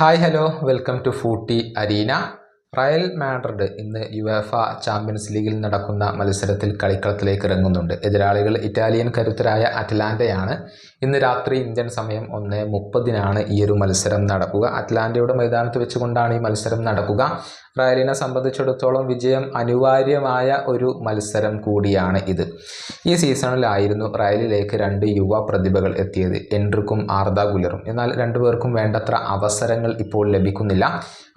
Hi hello welcome to Footy Arena Real Madrid ഇന്ന് UEFA champions ലീഗിൽ നടക്കുന്ന മത്സരത്തിൽ കളിക്കളത്തിലേക്ക് ഇറങ്ങുന്നുണ്ട്. എതിരാളികൾ ഇറ്റാലിയൻ കരുത്തരായ അറ്റ്ലാന്റയാണ്. ഇന്ന് രാത്രി ഇന്ത്യൻ സമയം ഒന്ന് മുപ്പതിനാണ് ഈ ഒരു മത്സരം നടക്കുക. അറ്റ്ലാന്റയുടെ മൈതാനത്ത് വെച്ചുകൊണ്ടാണ് ഈ മത്സരം നടക്കുക. റയലിനെ സംബന്ധിച്ചിടത്തോളം വിജയം അനിവാര്യമായ ഒരു മത്സരം കൂടിയാണ് ഇത്. ഈ സീസണിലായിരുന്നു റയലിലേക്ക് രണ്ട് യുവ പ്രതിഭകൾ എത്തിയത്. എൻട്രിക്കും ആർദ ഗുലറും. എന്നാൽ രണ്ടുപേർക്കും വേണ്ടത്ര അവസരങ്ങൾ ഇപ്പോൾ ലഭിക്കുന്നില്ല.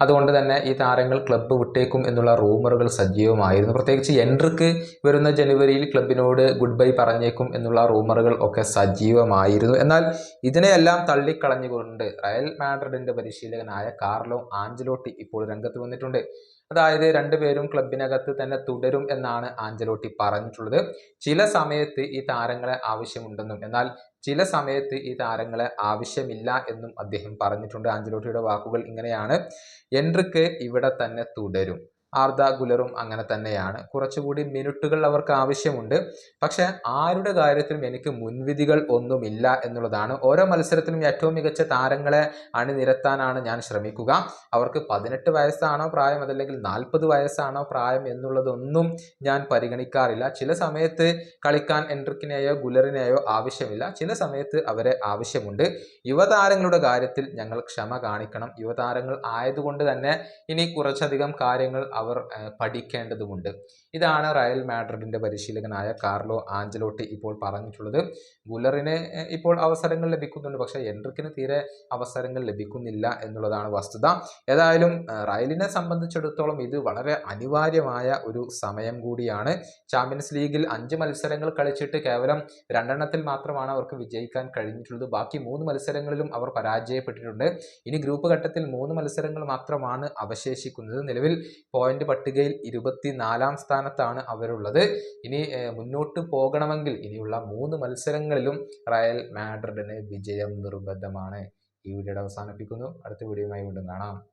അതുകൊണ്ട് തന്നെ ഈ താരങ്ങൾ ക്ലബ്ബ് വിട്ടേക്കും എന്നുള്ള റൂമറുകൾ സജീവമായിരുന്നു. പ്രത്യേകിച്ച് എൻട്രിക്ക് വരുന്ന ജനുവരിയിൽ ക്ലബിനോട് ഗുഡ് ബൈ പറഞ്ഞേക്കും എന്നുള്ള റൂമറുകൾ ഒക്കെ സജീവമായിരുന്നു. എന്നാൽ ഇതിനെയെല്ലാം തള്ളിക്കളഞ്ഞുകൊണ്ട് റയൽ മാഡ്രിഡിന്റെ പരിശീലകനായ കാർലോ ആഞ്ചലോട്ടി ഇപ്പോൾ രംഗത്ത് വന്നിട്ടുണ്ട്. അതായത് രണ്ടുപേരും ക്ലബിനകത്ത് തന്നെ തുടരും എന്നാണ് ആഞ്ചലോട്ടി പറഞ്ഞിട്ടുള്ളത്. ചില സമയത്ത് ഈ താരങ്ങളെ ആവശ്യമുണ്ടെന്നും എന്നാൽ ചില സമയത്ത് ഈ താരങ്ങളെ ആവശ്യമില്ല എന്നും അദ്ദേഹം പറഞ്ഞിട്ടുണ്ട്. ആഞ്ചലോട്ടിയുടെ വാക്കുകൾ ഇങ്ങനെയാണ്. എൻട്രിക്ക് ഇവിടെ തന്നെ തുടരും. ആർദ ഗുലറും അങ്ങനെ തന്നെയാണ്. കുറച്ചുകൂടി മിനിറ്റുകൾ അവർക്ക് ആവശ്യമുണ്ട്. പക്ഷേ ആരുടെ കാര്യത്തിലും എനിക്ക് മുൻവിധികൾ ഒന്നുമില്ല എന്നുള്ളതാണ്. ഓരോ മത്സരത്തിലും ഏറ്റവും മികച്ച താരങ്ങളെ അണിനിരത്താനാണ് ഞാൻ ശ്രമിക്കുക. അവർക്ക് പതിനെട്ട് വയസ്സാണോ പ്രായം അതല്ലെങ്കിൽ നാൽപ്പത് വയസ്സാണോ പ്രായം എന്നുള്ളതൊന്നും ഞാൻ പരിഗണിക്കാറില്ല. ചില സമയത്ത് കളിക്കാൻ എൻട്രിക്കിനെയോ ഗുലറിനെയോ ആവശ്യമില്ല. ചില സമയത്ത് അവരെ ആവശ്യമുണ്ട്. യുവതാരങ്ങളുടെ കാര്യത്തിൽ ഞങ്ങൾ ക്ഷമ കാണിക്കണം. യുവതാരങ്ങൾ ആയതുകൊണ്ട് തന്നെ ഇനി കുറച്ചധികം കാര്യങ്ങൾ അവർ പഠിക്കേണ്ടതുമുണ്ട്. ഇതാണ് റയൽ മാഡ്രിഡിന്റെ പരിശീലകനായ കാർലോ ആഞ്ചലോട്ടി ഇപ്പോൾ പറഞ്ഞിട്ടുള്ളത്. ഗുലറിന് ഇപ്പോൾ അവസരങ്ങൾ ലഭിക്കുന്നുണ്ട്. പക്ഷേ എൻട്രിക്കിന് തീരെ അവസരങ്ങൾ ലഭിക്കുന്നില്ല എന്നുള്ളതാണ് വസ്തുത. ഏതായാലും റയലിനെ സംബന്ധിച്ചിടത്തോളം ഇത് വളരെ അനിവാര്യമായ ഒരു സമയം കൂടിയാണ്. ചാമ്പ്യൻസ് ലീഗിൽ അഞ്ച് മത്സരങ്ങൾ കളിച്ചിട്ട് കേവലം രണ്ടെണ്ണത്തിൽ മാത്രമാണ് അവർക്ക് വിജയിക്കാൻ കഴിഞ്ഞിട്ടുള്ളത്. ബാക്കി മൂന്ന് മത്സരങ്ങളിലും അവർ പരാജയപ്പെട്ടിട്ടുണ്ട്. ഇനി ഗ്രൂപ്പ് ഘട്ടത്തിൽ മൂന്ന് മത്സരങ്ങൾ മാത്രമാണ് അവശേഷിക്കുന്നത്. നിലവിൽ പോയിന്റ് പട്ടികയിൽ ഇരുപത്തിനാലാം സ്ഥാനത്താണ് അവരുള്ളത്. ഇനി മുന്നോട്ട് പോകണമെങ്കിൽ ഇനിയുള്ള മൂന്ന് മത്സരങ്ങളിലും റയൽ മാഡ്രിഡിന് വിജയം നിർബന്ധമാണ്. ഈ വീഡിയോയുടെ അവസാനിപ്പിക്കുന്നു. അടുത്ത വീഡിയോയുമായി വീണ്ടും കാണാം.